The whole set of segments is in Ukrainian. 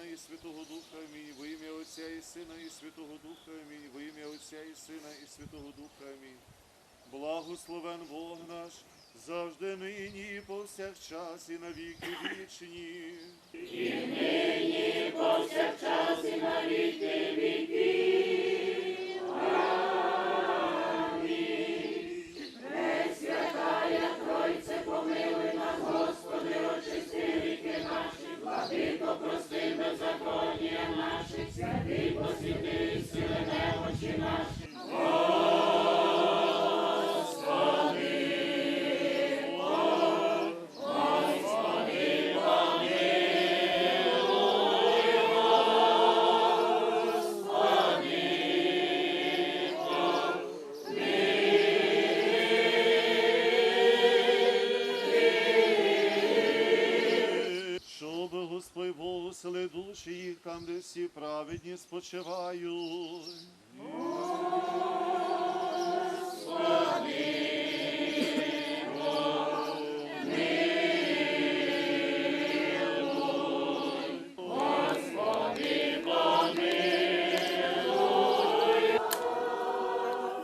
Сина, і Святого Духа, Амінь, во ім'я Отця і Сина, і Святого Духа, Амінь, во ім'я Отця і Сина, і Святого Духа, Амінь. Благословен Бог наш, завжди нині, повсякчас, і на віки вічні. І нині, повсякчас, і на віки віки. Господи, очисти наші, благи, попрости. Щоб благослови душі їх там, де всі праведні спочивають.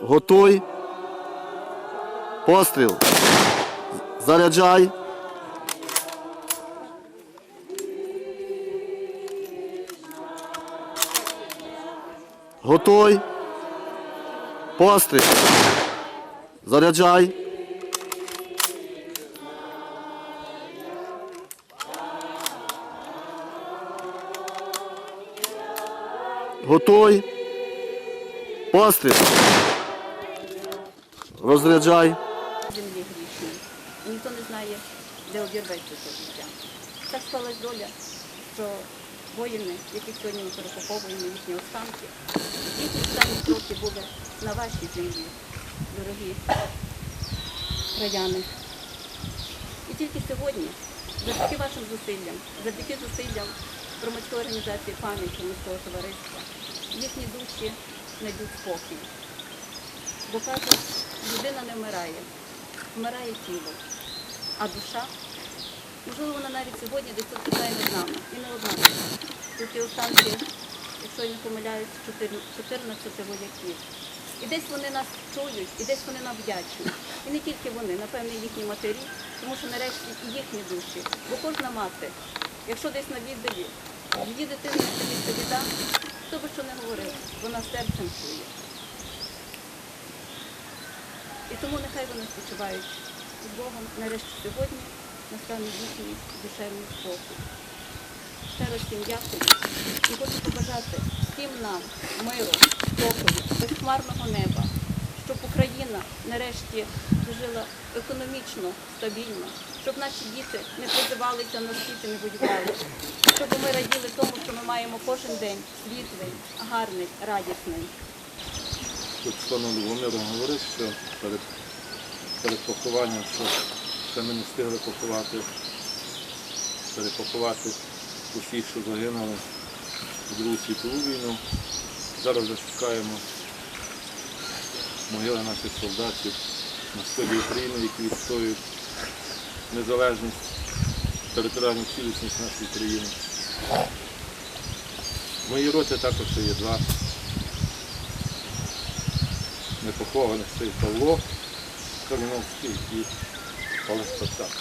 Готуй. Постріл. Заряджай. Готуй. Постріл. Заряджай. Готуй. Постріл. Розряджай. землі грішній. І ніхто не знає, де обірветься це життя. Так склалась доля, що воїни, яких сьогодні ми перехоповуємо їхні останки, їхні останні кроки були на вашій землі, дорогі краяни. І тільки сьогодні, завдяки вашим зусиллям, завдяки зусиллям громадської організації пам'ять громадського товариства, їхні душі знайдуть спокій. Бо кажуть, людина не вмирає, вмирає тіло, а душа, можливо, вона навіть сьогодні десь тут питає над нами. І не одна. Тут є останки, якщо я не помиляюсь, 14 вояків. І десь вони нас чують, і десь вони нам вдячні. І не тільки вони, напевне, їхні матері, тому що нарешті і їхні душі. Бо кожна мати, якщо десь на віддалі, її дитини стається біда, хто би що не говорив, вона серцем чує. І тому нехай вони спочивають з Богом. Нарешті сьогодні настане їхній душевний спокій. Раз всім дякую і хочу побажати всім нам миру, спокою, безхмарного неба, щоб Україна нарешті жила економічно, стабільно, щоб наші діти не призивалися на схід і не воювали, щоб ми раділи тому, що ми маємо кожен день світлий, гарний, радісний. Тут паном Любомиром говорив, що перед, перед похованням, що ще ми не встигли поховати, перепоховати усіх, що загинули в Другу світову війну. Зараз вже шукаємо могили наших солдатів на сході України, які відстоюють незалежність, територіальну цілісність нашої країни. В моїй роті також є два непохованих це Павло Каліновський і Alles verstanden.